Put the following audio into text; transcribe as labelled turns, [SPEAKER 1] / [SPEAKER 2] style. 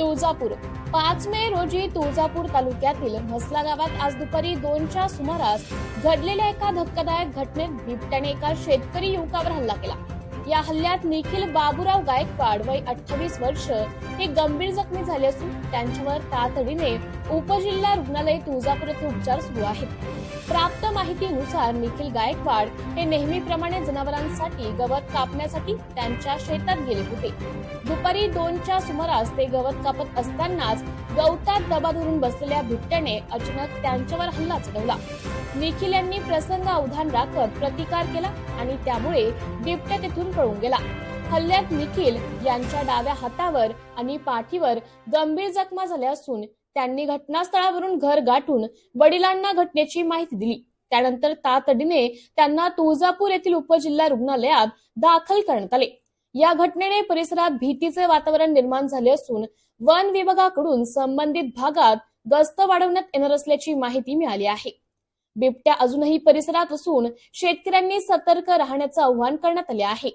[SPEAKER 1] तुळजापूर. पाच मे रोजी तुळजापूर तालुक्यातील म्हसला गावात आज दुपारी दोनच्या सुमारास घडलेल्या एका धक्कादायक घटनेत बिबट्याने एका शेतकरी युवकावर हल्ला केला. या हल्ल्यात निखिल बाबूराव गायकवाड वय अठ्ठावीस वर्ष हे गंभीर जखमी झाले असून त्यांच्यावर तातडीने उपजिल्हा रुग्णालय तुळजापूर येथे उपचार सुरू आहेत. प्राप्त माहितीनुसार निखिल गायकवाड हे नेहमीप्रमाणे जनावरांसाठी गवत कापण्यासाठी त्यांच्या शेतात गेले होते. दुपारी दोनच्या सुमारास ते गवत कापत असतानाच गवतात दबा धरून बसलेल्या बिबट्याने अचानक त्यांच्यावर हल्ला चढवला. निखिल यांनी प्रसंग अवधान राखत प्रतिकार केला आणि त्यामुळे बिबट्या तेथून पळून गेला. हल्ल्यात निखिल यांच्या डाव्या हातावर आणि पाठीवर गंभीर जखमा झाल्या असून त्यांनी घटनास्थळावरून घर गाठून वडिलांना घटनेची माहिती दिली. त्यानंतर तातडीने त्यांना तुळजापूर येथील उपजिल्हा रुग्णालयात दाखल करण्यात आले. या घटनेने परिसरात भीतीचे वातावरण निर्माण झाले असून वन विभागाकडून संबंधित भागात गस्त वाढवण्यात येणार असल्याची माहिती मिळाली आहे. बिबट्या अजूनही परिसरात असून शेतकऱ्यांनी सतर्क राहण्याचं आवाहन करण्यात आले आहे.